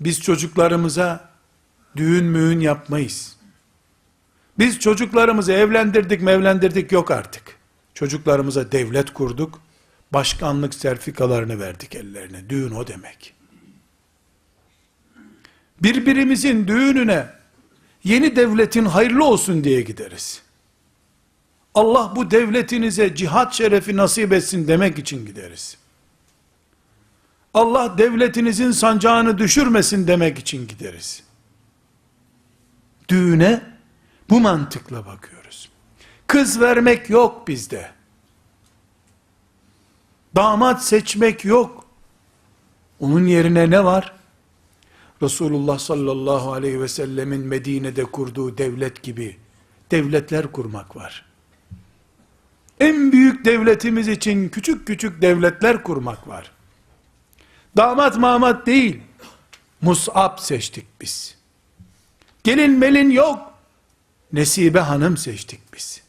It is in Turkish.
Biz çocuklarımıza düğün müğün yapmayız. Biz çocuklarımızı evlendirdik mevlendirdik yok artık. Çocuklarımıza devlet kurduk. Başkanlık sertifikalarını verdik ellerine. Düğün o demek. Birbirimizin düğününe yeni devletin hayırlı olsun diye gideriz. Allah bu devletinize cihat şerefi nasip etsin demek için gideriz. Allah devletinizin sancağını düşürmesin demek için gideriz. Düğüne bu mantıkla bakıyoruz. Kız vermek yok bizde. Damat seçmek yok. Onun yerine ne var? Resulullah sallallahu aleyhi ve sellemin Medine'de kurduğu devlet gibi devletler kurmak var. En büyük devletimiz için küçük küçük devletler kurmak var. Damat mamat değil. Mus'ab seçtik biz. Gelin melin yok. Nesibe hanım seçtik biz.